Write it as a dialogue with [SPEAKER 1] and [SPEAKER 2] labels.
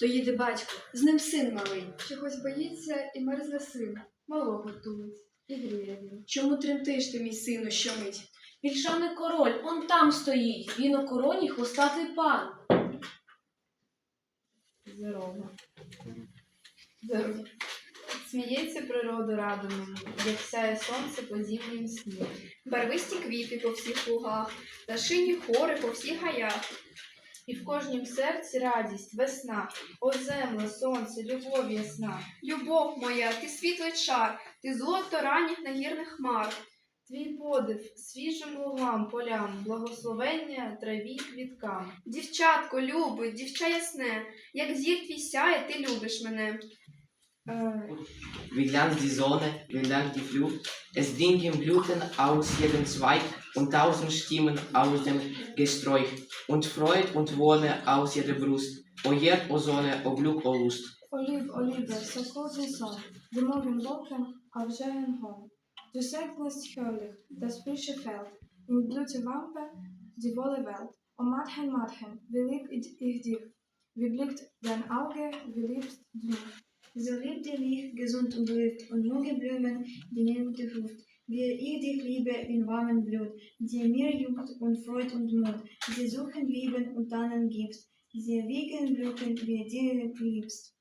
[SPEAKER 1] То їде батько, з ним син малий.
[SPEAKER 2] Чогось боїться і мерзне син. Малого тулить. І гріє він.
[SPEAKER 1] Чому тремтиш ти, мій сину, щомить?
[SPEAKER 3] Вільшаний король, он там стоїть. Він у короні хвостатий пан.
[SPEAKER 2] Здорово. Здорово. Сміється природа радоному, як сяє сонце по зимнім сні.
[SPEAKER 4] Барвисті квіти по всіх лугах, пташині хори по всіх гаях.
[SPEAKER 2] І в кожнім серці радість, весна, о земле, сонце, любов ясна.
[SPEAKER 4] Любов моя, ти світлий чар, ти золото ранніх нагірних хмар.
[SPEAKER 2] Твій подив свіжим лугам, полям, благословення траві квіткам.
[SPEAKER 4] Дівчатко, люби, дівча ясне, як зір твій сяє, ти любиш мене.
[SPEAKER 2] Äh.
[SPEAKER 5] Wie lang die Sonne, wie lang die Flut, es dingen Blüten aus jedem Zweig und tausend Stimmen aus dem Gesträuch und Freud und Wonne aus jeder Brust. O Herd, o Sonne, o Glück, o Lust.
[SPEAKER 6] O Lieb, o Liebe, so groß und so, die Morgenlocken auf seinen Horn. Du segnest höllig das frische Feld, in Blüte Wampe die wolle Welt. O Madchen, Madchen, wie lieb ich dich, wie blickt dein Auge, wie liebst du mich.
[SPEAKER 7] So liebt ihr mich gesund und blüht, und junge Blumen, die milde Frucht. Wie ich dich liebe in warmem Blut, die mir Jugend und Freud und Mut. Sie suchen Lieben und Tannen gibst, sie wiegen Glücken, wie dir liebst.